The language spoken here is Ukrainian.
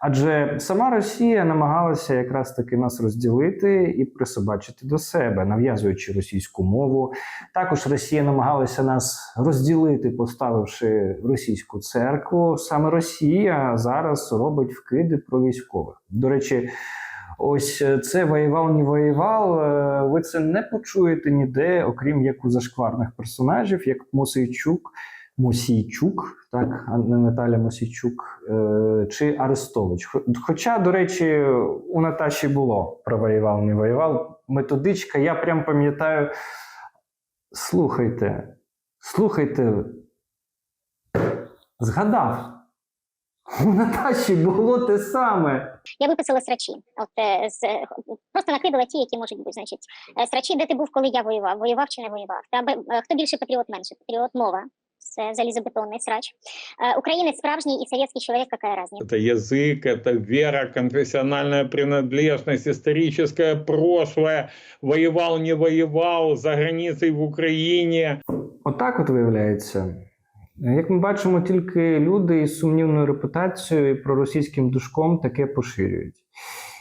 Адже сама Росія намагалася якраз таки нас розділити і присобачити до себе, нав'язуючи російську мову. Також Росія намагалася нас розділити, поставивши російську церкву. Саме Росія зараз робить вкиди про військових. До речі, ось е, це воював, не воював. е, Ви це не почуєте ніде, окрім як у зашкварних персонажів, як Мосейчук. Мосійчук, так, Наталя Мосійчук е, чи Арестович. Хоча, до речі, у Наташі було про воював, не воював. Методичка, я прям пам'ятаю. Слухайте, слухайте. Згадав. У Наташі було те саме. Я виписала срачі. От е, з просто накидала ті, які можуть бути. Значить, Е, срачі, де ти був, коли я воював, воював чи не воював. Та хто більше патріот менше? Патріот мова Це залізобетонний срач. Е, Українець справжній і совєтський чоловік, яка разниця? Это язык, это вера, конфессиональная принадлежность, историческое прошлое. Воевал, не воевал, за границей в Украине. Отак от виявляється. Як ми бачимо, тільки люди із сумнівною репутацією і проросійським душком таке поширюють.